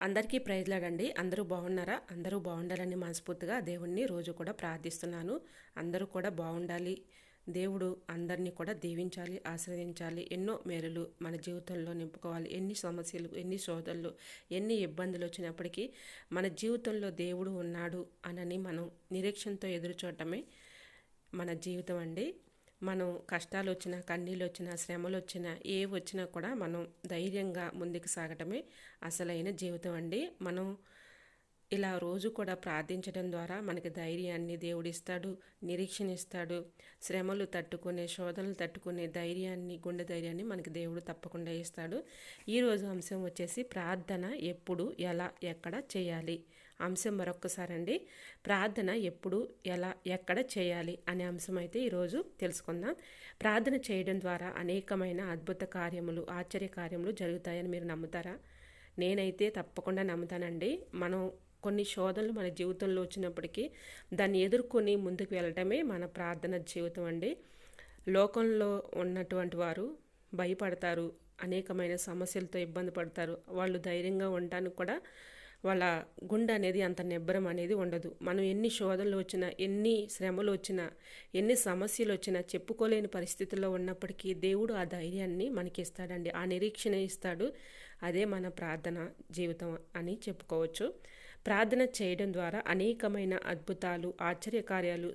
అందరికీ ప్రైజ్లాడండి అందరూ బాగున్నారా? అందరూ బాగుండాలని మనస్ఫూర్తిగా దేవుణ్ణి రోజు కూడా ప్రార్థిస్తున్నాను. అందరూ కూడా బాగుండాలి. దేవుడు అందరినీ కూడా దీవించాలి ఆశ్రయించాలి. ఎన్నో మేలులు మన జీవితంలో నింపుకోవాలి. ఎన్ని సమస్యలు ఎన్ని శోధనలు ఎన్ని ఇబ్బందులు వచ్చినప్పటికీ మన జీవితంలో దేవుడు ఉన్నాడు అనని మనం నిరీక్షణతో ఎదురు చూడటమే మన జీవితం అండి. మనం కష్టాలు వచ్చినా కన్నీళ్ళు వచ్చినా శ్రమలు వచ్చినా ఏ వచ్చినా కూడా మనం ధైర్యంగా ముందుకు సాగటమే అసలైన జీవితం అండి. మనం ఇలా రోజు కూడా ప్రార్థించడం ద్వారా మనకి ధైర్యాన్ని దేవుడిస్తాడు నిరీక్షణ ఇస్తాడు శ్రమలు తట్టుకునే శోధనలు తట్టుకునే ధైర్యాన్ని గుండె ధైర్యాన్ని మనకి దేవుడు తప్పకుండా ఇస్తాడు. ఈరోజు అంశం వచ్చేసి ప్రార్థన ఎప్పుడు ఎలా ఎక్కడ చేయాలి? అంశం మరొక్కసారి అండి. ప్రార్థన ఎప్పుడు ఎలా ఎక్కడ చేయాలి అనే అంశం అయితే ఈరోజు తెలుసుకుందాం. ప్రార్థన చేయడం ద్వారా అనేకమైన అద్భుత కార్యములు ఆశ్చర్య కార్యములు జరుగుతాయని మీరు నమ్ముతారా? నేనైతే తప్పకుండా నమ్ముతానండి. మనం కొన్ని శోధనలు మన జీవితంలో వచ్చినప్పటికీ దాన్ని ఎదుర్కొని ముందుకు వెళ్ళటమే మన ప్రార్థన జీవితం అండి. లోకంలో ఉన్నటువంటి వారు భయపడతారు అనేకమైన సమస్యలతో ఇబ్బంది పడతారు. వాళ్ళు ధైర్యంగా ఉండటానికి కూడా వాళ్ళ గుండె అనేది అంత నిబ్బరం అనేది ఉండదు. మనం ఎన్ని శోధనలు వచ్చినా ఎన్ని శ్రమలు వచ్చినా ఎన్ని సమస్యలు వచ్చినా చెప్పుకోలేని పరిస్థితుల్లో ఉన్నప్పటికీ దేవుడు ఆ ధైర్యాన్ని మనకి ఇస్తాడండి. ఆ నిరీక్షణ ఇస్తాడు. అదే మన ప్రార్థన జీవితం అని చెప్పుకోవచ్చు. ప్రార్థన చేయడం ద్వారా అనేకమైన అద్భుతాలు ఆశ్చర్యకార్యాలు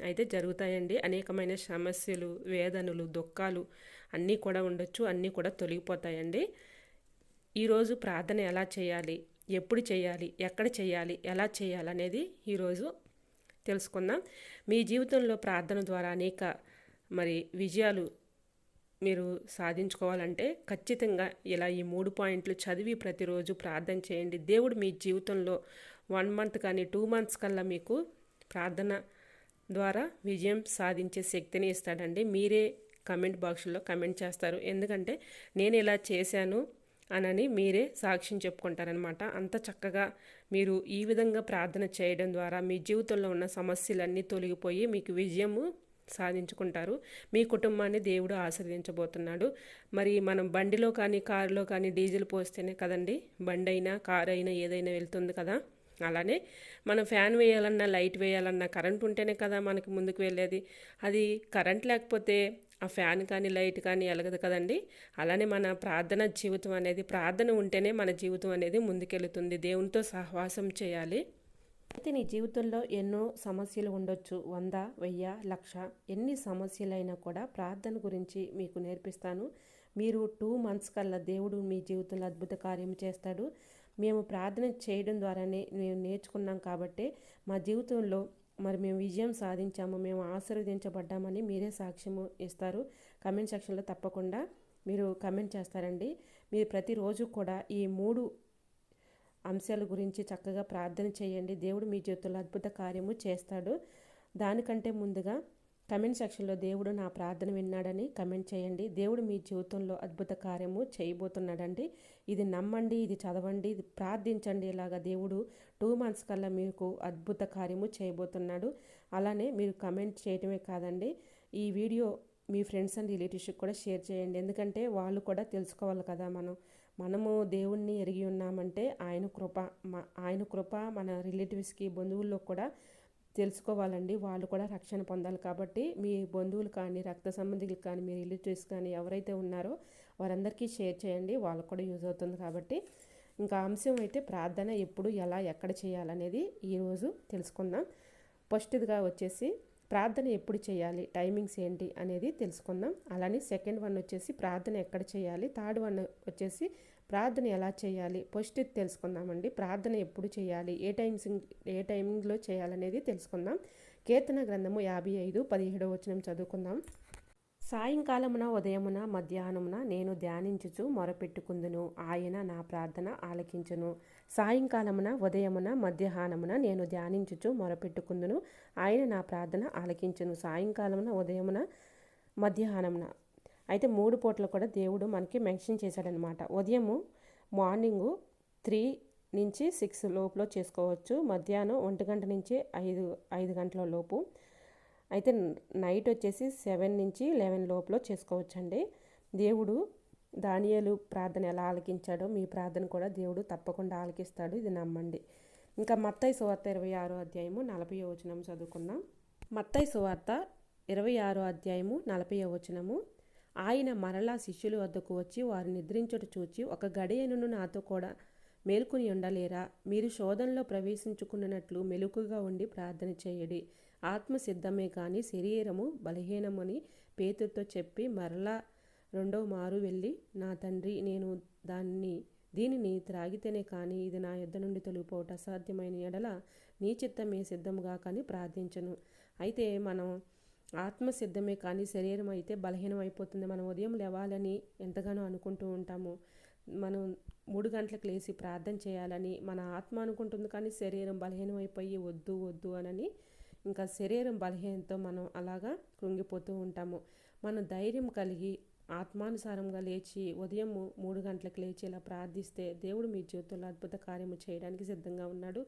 అయితే జరుగుతాయండి. అనేకమైన సమస్యలు వేదనలు దుఃఖాలు అన్నీ కూడా ఉండొచ్చు అన్నీ కూడా తొలగిపోతాయండి. ఈరోజు ప్రార్థన ఎలా చేయాలి? ఎప్పుడు చేయాలి? ఎక్కడ చేయాలి? ఎలా చేయాలి? అనేది ఈరోజు తెలుసుకుందాం. మీ జీవితంలో ప్రార్థన ద్వారా అనేక మరి విజయాలు మీరు సాధించుకోవాలంటే ఖచ్చితంగా ఇలా ఈ మూడు పాయింట్లు చదివి ప్రతిరోజు ప్రార్థన చేయండి. దేవుడు మీ జీవితంలో వన్ మంత్ కానీ టూ మంత్స్ కల్లా మీకు ప్రార్థన ద్వారా విజయం సాధించే శక్తిని ఇస్తాడండి. మీరే కమెంట్ బాక్స్లో కమెంట్ చేస్తారు. ఎందుకంటే నేను ఇలా చేశాను అనని మీరే సాక్ష్యం చెప్పుకుంటారనమాట అంత చక్కగా మీరు ఈ విధంగా ప్రార్థన చేయడం ద్వారా మీ జీవితంలో ఉన్న సమస్యలన్నీ తొలగిపోయి మీకు విజయము సాధించుకుంటారు. మీ కుటుంబాన్ని దేవుడు ఆశ్రదించబోతున్నాడు మరి మనం బండిలో కానీ కారులో కానీ డీజిల్ పోస్తేనే కదండి బండి అయినా కారు అయినా ఏదైనా వెళ్తుంది కదా. అలానే మనం ఫ్యాన్ వేయాలన్నా లైట్ వేయాలన్నా కరెంట్ ఉంటేనే కదా మనకి ముందుకు వెళ్ళేది. అది కరెంట్ లేకపోతే ఆ ఫ్యాన్ కానీ లైట్ కానీ ఎలగదు కదండి. అలానే మన ప్రార్థన జీవితం అనేది ప్రార్థన ఉంటేనే మన జీవితం అనేది ముందుకెళ్తుంది. దేవునితో సహవాసం చేయాలి. అయితే నీ జీవితంలో ఎన్నో సమస్యలు ఉండొచ్చు. వంద వెయ్యి లక్ష ఎన్ని సమస్యలైనా కూడా ప్రార్థన గురించి మీకు నేర్పిస్తాను. మీరు టూ మంత్స్ కల్లా దేవుడు మీ జీవితంలో అద్భుత కార్యం చేస్తాడు. మేము ప్రార్థన చేయడం ద్వారానే మేము నేర్చుకున్నాం కాబట్టి మా జీవితంలో మరి మేము విజయం సాధించాము. మేము ఆశీర్వదించబడ్డామని మీరే సాక్ష్యము ఇస్తారు. కమెంట్ సెక్షన్లో తప్పకుండా మీరు కమెంట్ చేస్తారండి. మీరు ప్రతిరోజు కూడా ఈ మూడు అంశాల గురించి చక్కగా ప్రార్థన చేయండి. దేవుడు మీ జీవితంలో అద్భుత కార్యము చేస్తాడు. దానికంటే ముందుగా కమెంట్ సెక్షన్లో దేవుడు నా ప్రార్థన విన్నాడని కమెంట్ చేయండి. దేవుడు మీ జీవితంలో అద్భుత కార్యము చేయబోతున్నాడండి. ఇది నమ్మండి ఇది చదవండి ఇది ప్రార్థించండి. ఇలాగా దేవుడు టూ మంత్స్ కల్లా మీకు అద్భుత కార్యము చేయబోతున్నాడు. అలానే మీరు కమెంట్ చేయటమే కాదండి ఈ వీడియో మీ ఫ్రెండ్స్ అండ్ రిలేటివ్స్కి కూడా షేర్ చేయండి. ఎందుకంటే వాళ్ళు కూడా తెలుసుకోవాలి కదా మనం. మనము దేవుణ్ణి ఎరిగి ఉన్నామంటే ఆయన కృప ఆయన కృప మన రిలేటివ్స్కి బంధువుల్లో కూడా తెలుసుకోవాలండి. వాళ్ళు కూడా రక్షణ పొందాలి కాబట్టి మీ బంధువులు కానీ రక్త సంబంధికులు కానీ మీ రిలేటివ్స్ కానీ ఎవరైతే ఉన్నారో వారందరికీ షేర్ చేయండి. వాళ్ళకు కూడా యూజ్ అవుతుంది కాబట్టి. ఇంకా అంశం అయితే ప్రార్థన ఎప్పుడు ఎలా ఎక్కడ చేయాలనేది ఈరోజు తెలుసుకుందాం. ఫస్ట్గా వచ్చేసి ప్రార్థన ఎప్పుడు చేయాలి? టైమింగ్స్ ఏంటి? అనేది తెలుసుకుందాం. అలానే సెకండ్ వన్ వచ్చేసి ప్రార్థన ఎక్కడ చేయాలి? థర్డ్ వన్ వచ్చేసి ప్రార్థన ఎలా చేయాలి? ఫస్ట్ తెలుసుకుందామండి. ప్రార్థన ఎప్పుడు చేయాలి? ఏ టైమ్స్ ఏ టైమింగ్లో చేయాలనేది తెలుసుకుందాం. కీర్తన గ్రంథము యాభై ఐదు పదిహేడవ వచనం చదువుకుందాం. సాయంకాలమున ఉదయమున మధ్యాహ్నమున నేను ధ్యానించుచు మొరపెట్టుకుందును. ఆయన నా ప్రార్థన ఆలకించును. సాయంకాలమున ఉదయమున మధ్యాహ్నమున నేను ధ్యానించుచు మొరపెట్టుకుందును. ఆయన నా ప్రార్థన ఆలకించును. సాయంకాలమున ఉదయమున మధ్యాహ్నమున. అయితే మూడు పూటలు కూడా దేవుడు మనకి మెన్షన్ చేశాడనమాట ఉదయము మార్నింగు త్రీ నుంచి సిక్స్ లోపులో చేసుకోవచ్చు. మధ్యాహ్నం ఒంటి గంట నుంచి ఐదు ఐదు గంటల లోపు. అయితే నైట్ వచ్చేసి సెవెన్ నుంచి లెవెన్ లోపల చేసుకోవచ్చండి. దేవుడు దానియాలు ప్రార్థన ఎలా ఆలకించాడో మీ ప్రార్థన కూడా దేవుడు తప్పకుండా ఆలకిస్తాడు. ఇది నమ్మండి. ఇంకా మత్తయి సువార్త ఇరవై ఆరో అధ్యాయము నలభై వచనం చదువుకుందాం. మత్తయి సువార్త ఇరవై ఆరో అధ్యాయము నలభై వచనము. ఆయన మరలా శిష్యుల వద్దకు వచ్చి వారు నిద్రించుట చూచి ఒక గడియను నాతో కూడా మేల్కొని ఉండలేరా? మీరు శోధనలో ప్రవేశించుకున్నట్లు మెలుకుగా ఉండి ప్రార్థన చేయడి. ఆత్మ సిద్ధమే కానీ శరీరము బలహీనమని పేతుతో చెప్పి మరలా రెండో మారు వెళ్ళి నా తండ్రి నేను దాన్ని దీనిని త్రాగితేనే కానీ ఇది నా యుద్ధ నుండి తొలిగిపోవట అసాధ్యమైన ఎడల నీ చిత్తమే సిద్ధముగా కానీ ప్రార్థించను. అయితే మనం ఆత్మ సిద్ధమే కానీ శరీరం అయితే బలహీనం అయిపోతుంది మనం ఉదయం లేవాలని ఎంతగానో అనుకుంటూ ఉంటాము. మనం మూడు గంటలకు లేచి ప్రార్థన చేయాలని మన ఆత్మ అనుకుంటుంది కానీ శరీరం బలహీనం అయిపోయి వద్దు వద్దు అనని ఇంకా శరీరం బలహీనంతో మనం అలాగా కృంగిపోతూ ఉంటాము. మనం ధైర్యం కలిగి ఆత్మానుసారంగా లేచి ఉదయం మూడు గంటలకు లేచి ఇలా ప్రార్థిస్తే దేవుడు మీ జీవితంలో అద్భుత కార్యము చేయడానికి సిద్ధంగా ఉన్నాడు.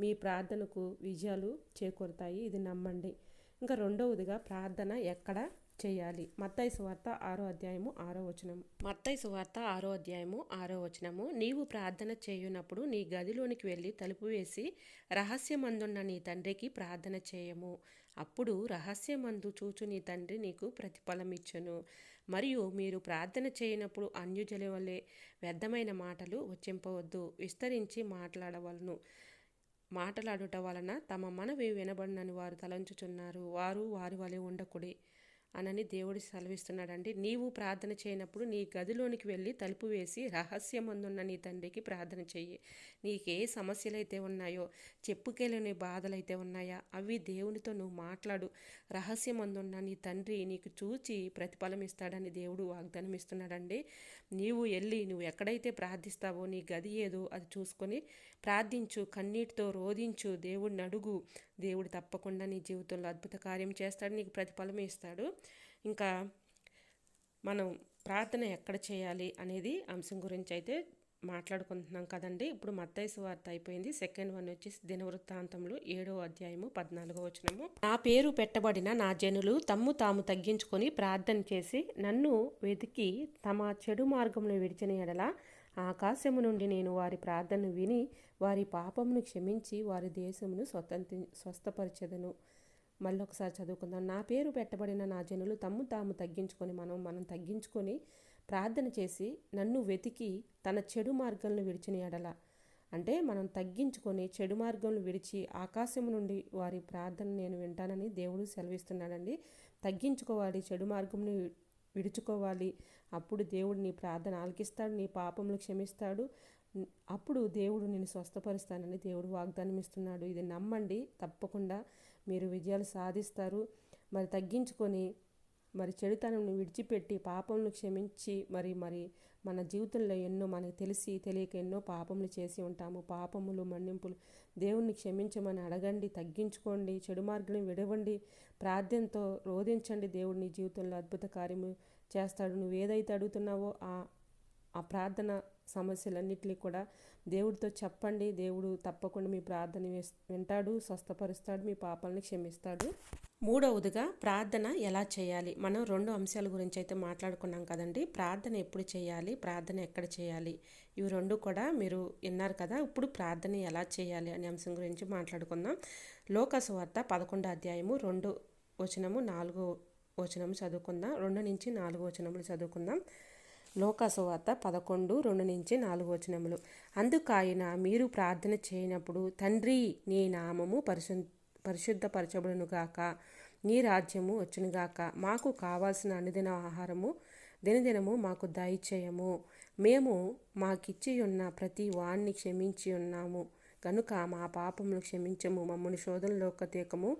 మీ ప్రార్థనకు విజయాలు చేకూరుతాయి. ఇది నమ్మండి. ఇంకా రెండవదిగా ప్రార్థన ఎక్కడ చేయాలి. మత్తయి సువార్త ఆరో అధ్యాయము ఆరో వచనము. మత్తయి సువార్త ఆరో అధ్యాయము ఆరో వచనము. నీవు ప్రార్థన చేయునప్పుడు నీ గదిలోనికి వెళ్ళి తలుపు వేసి రహస్యమందున్న నీ తండ్రికి ప్రార్థన చేయము. అప్పుడు రహస్యమందు చూచు నీ తండ్రి నీకు ప్రతిఫలమిచ్చును. మరియు మీరు ప్రార్థన చేయనప్పుడు అన్యుజల వలె వ్యర్థమైన మాటలు వచ్చింపవద్దు విస్తరించి మాట్లాడవలను. మాటలాడుట వలన తమ మనవి వినబడినని వారు తలంచుచున్నారు. వారు వారి వలె ఉండకుడి. అనని దేవుడు సెలవిస్తున్నాడండి. నీవు ప్రార్థన చేయనప్పుడు నీ గదిలోనికి వెళ్ళి తలుపు వేసి రహస్యమందున్న నీ తండ్రికి ప్రార్థన చెయ్యి. నీకే సమస్యలైతే ఉన్నాయో చెప్పుకెళ్ళని బాధలైతే ఉన్నాయా? అవి దేవునితో నువ్వు మాట్లాడు. రహస్యమందున్న నీ తండ్రి నీకు చూచి ప్రతిఫలం ఇస్తాడని దేవుడు వాగ్దానం ఇస్తున్నాడండి నీవు వెళ్ళి నువ్వు ఎక్కడైతే ప్రార్థిస్తావో నీ గది ఏదో అది చూసుకొని ప్రార్థించు కన్నీటితో రోధించు దేవుడిని అడుగు. దేవుడు తప్పకుండా నీ జీవితంలో అద్భుత కార్యం చేస్తాడు నీకు ప్రతిఫలం ఇస్తాడు. ఇంకా మనం ప్రార్థన ఎక్కడ చేయాలి అనేది అంశం గురించి అయితే మాట్లాడుకుంటున్నాం కదండి. ఇప్పుడు మత్తైసు వార్త అయిపోయింది. సెకండ్ వన్ వచ్చి దినవృత్తాంతంలో ఏడో అధ్యాయము పద్నాలుగో వచనము. నా పేరు పెట్టబడిన నా జనులు తమ్ము తాము తగ్గించుకొని ప్రార్థన చేసి నన్ను వెతికి తమ చెడు మార్గంలో విడిచిన ఎడల ఆకాశము నుండి నేను వారి ప్రార్థనను విని వారి పాపమును క్షమించి వారి దేశమును స్వతంత్ర స్వస్థపరచెదను. మళ్ళీ ఒకసారి చదువుకుందాం. నా పేరు పెట్టబడిన నా జనులు తమ్ము తాము తగ్గించుకొని మనం మనం తగ్గించుకొని ప్రార్థన చేసి నన్ను వెతికి తన చెడు మార్గంలో విడిచిన ఎడల. అంటే మనం తగ్గించుకొని చెడు మార్గంలో విడిచి ఆకాశం నుండి వారి ప్రార్థన నేను వింటానని దేవుడు సెలవిస్తున్నాడండి. తగ్గించుకోవాలి చెడు మార్గంని విడుచుకోవాలి. అప్పుడు దేవుడు నీ ప్రార్థన ఆలకిస్తాడు నీ పాపములు క్షమిస్తాడు. అప్పుడు దేవుడు నేను స్వస్థపరుస్తానని దేవుడు వాగ్దానం ఇస్తున్నాడు ఇది నమ్మండి తప్పకుండా మీరు విజయాలు సాధిస్తారు. మరి తగ్గించుకొని మరి చెడుతనం విడిచిపెట్టి పాపములు క్షమించి మరి మరి మన జీవితంలో ఎన్నో మనకు తెలిసి తెలియక ఎన్నో పాపములు చేసి ఉంటాము. పాపములు మన్నింపులు. దేవుణ్ణి క్షమించమని అడగండి తగ్గించుకోండి చెడు మార్గం విడవండి. ప్రార్థనతో రోధించండి. దేవుడిని జీవితంలో అద్భుత కార్యము చేస్తాడు. నువ్వు ఏదైతే అడుగుతున్నావో ఆ ఆ ప్రార్థన సమస్యలన్నింటినీ కూడా దేవుడితో చెప్పండి. దేవుడు తప్పకుండా మీ ప్రార్థన వింటాడు స్వస్థపరుస్తాడు మీ పాపాలని క్షమిస్తాడు. మూడవదిగా ప్రార్థన ఎలా చేయాలి? మనం రెండు అంశాల గురించి అయితే మాట్లాడుకున్నాం కదండి. ప్రార్థన ఎప్పుడు చేయాలి? ప్రార్థన ఎక్కడ చేయాలి? ఇవి రెండు కూడా మీరు విన్నారు కదా. ఇప్పుడు ప్రార్థన ఎలా చేయాలి అనే అంశం గురించి మాట్లాడుకుందాం. లోకసువార్త పదకొండో అధ్యాయము రెండు వచనము నాలుగో వచనము చదువుకుందాం. రెండు నుంచి నాలుగు వచనములు చదువుకుందాం. లోకాసువార్త పదకొండు రెండు నుంచి నాలుగు వచనములు. అందుకాయన మీరు ప్రార్థన చేయనప్పుడు తండ్రి నీ నామము పరిశు పరిశుద్ధపరచబడునుగాక నీ రాజ్యము వచ్చునుగాక మాకు కావాల్సిన అనుదిన ఆహారము దినదినము మాకు దయచేయము. మేము మాకిచ్చి ఉన్న ప్రతి వాణ్ణి క్షమించి ఉన్నాము. కనుక మా పాపములు క్షమించము మమ్మల్ని శోధనలోక తీకము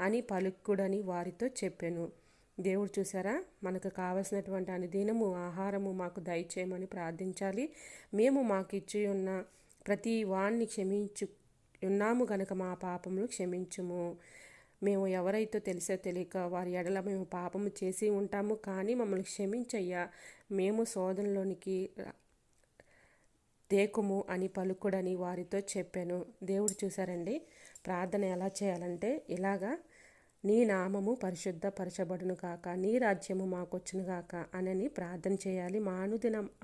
అని పలుక్కుడని వారితో చెప్పాను. దేవుడు చూసారా మనకు కావలసినటువంటి అనుదినము ఆహారము మాకు దయచేయమని ప్రార్థించాలి. మేము మాకు ఇచ్చి ఉన్న ప్రతి వాణ్ణి క్షమించు ఉన్నాము గనక మా పాపములు క్షమించుము. మేము ఎవరైతే తెలిసో తెలియక వారి ఎడల మేము పాపము చేసి ఉంటాము కానీ మమ్మల్ని క్షమించయ్యా. మేము శోధనలోనికి దేకుము అని పలుకుడని వారితో చెప్పాను. దేవుడు చూసారండి ప్రార్థన ఎలా చేయాలంటే ఇలాగా నీ నామము పరిశుద్ధపరచబడును కాక నీ రాజ్యము మాకొచ్చును కాక అనని ప్రార్థన చేయాలి. మా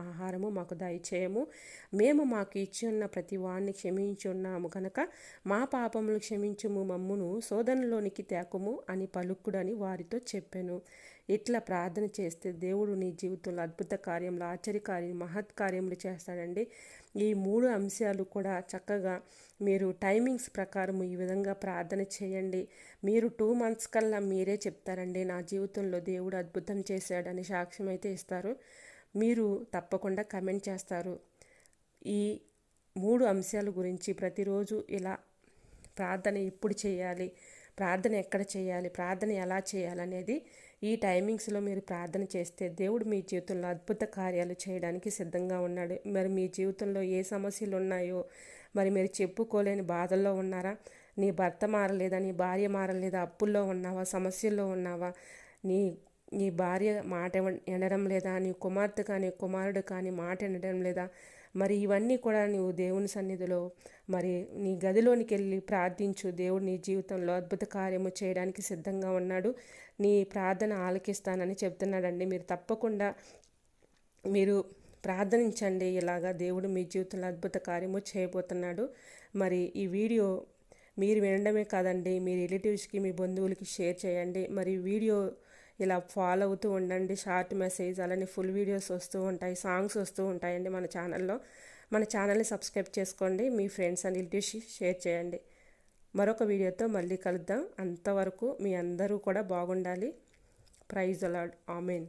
ఆహారము మాకు దయచేయము. మేము మాకు ఇచ్చి ఉన్న ప్రతి వాణ్ణి క్షమించి ఉన్నాము కనుక మా పాపములు క్షమించుము మమ్మును శోధనలోనికి తేకము అని పలుకుడని వారితో చెప్పాను. ఇట్లా ప్రార్థన చేస్తే దేవుడు నీ జీవితంలో అద్భుత కార్యములు ఆశ్చర్యకార్యం మహత్ కార్యములు చేస్తాడండి. ఈ మూడు అంశాలు కూడా చక్కగా మీరు టైమింగ్స్ ప్రకారం ఈ విధంగా ప్రార్థన చేయండి. మీరు టూ మంత్స్ కల్లా మీరే చెప్తారండి నా జీవితంలో దేవుడు అద్భుతం చేశాడని సాక్ష్యం అయితే ఇస్తారు. మీరు తప్పకుండా కమెంట్ చేస్తారు. ఈ మూడు అంశాల గురించి ప్రతిరోజు ఇలా ప్రార్థన ఎప్పుడు చేయాలి? ప్రార్థన ఎక్కడ చేయాలి? ప్రార్థన ఎలా చేయాలనేది ఈ టైమింగ్స్లో మీరు ప్రార్థన చేస్తే దేవుడు మీ జీవితంలో అద్భుత కార్యాలు చేయడానికి సిద్ధంగా ఉన్నాడు. మరి మీ జీవితంలో ఏ సమస్యలు ఉన్నాయో మరి మీరు చెప్పుకోలేని బాధల్లో ఉన్నారా? నీ భర్త మారలేదా? నీ భార్య మారలేదా? అప్పుల్లో ఉన్నావా? సమస్యల్లో ఉన్నావా? నీ నీ భార్య మాట వినడం లేదా? నీ కుమార్తె కానీ కుమారుడు కానీ మాట వినడం లేదా? మరి ఇవన్నీ కూడా నువ్వు దేవుని సన్నిధిలో మరి నీ గదిలోనికి వెళ్ళి ప్రార్థించు. దేవుడు నీ జీవితంలో అద్భుత కార్యము చేయడానికి సిద్ధంగా ఉన్నాడు. నీ ప్రార్థన ఆలకిస్తానని చెప్తున్నాడండి. మీరు తప్పకుండా మీరు ప్రార్థనించండి. ఇలాగా దేవుడు మీ జీవితంలో అద్భుత కార్యము చేయబోతున్నాడు. మరి ఈ వీడియో మీరు వినడమే కాదండి. మీ రిలేటివ్స్కి మీ బంధువులకి షేర్ చేయండి. మరి వీడియో ఇలా ఫాలో అవుతూ ఉండండి. షార్ట్ మెసేజ్ అలానే ఫుల్ వీడియోస్ వస్తూ ఉంటాయి. సాంగ్స్ వస్తూ ఉంటాయండి మన ఛానల్లో. మన ఛానల్ని సబ్స్క్రైబ్ చేసుకోండి. మీ ఫ్రెండ్స్ అండ్ రిలేటివ్స్ షేర్ చేయండి. మరొక వీడియోతో మళ్ళీ కలుద్దాం. అంతవరకు మీ అందరూ కూడా బాగుండాలి. ప్రైజ్ అలాడ్ ఆమెన్.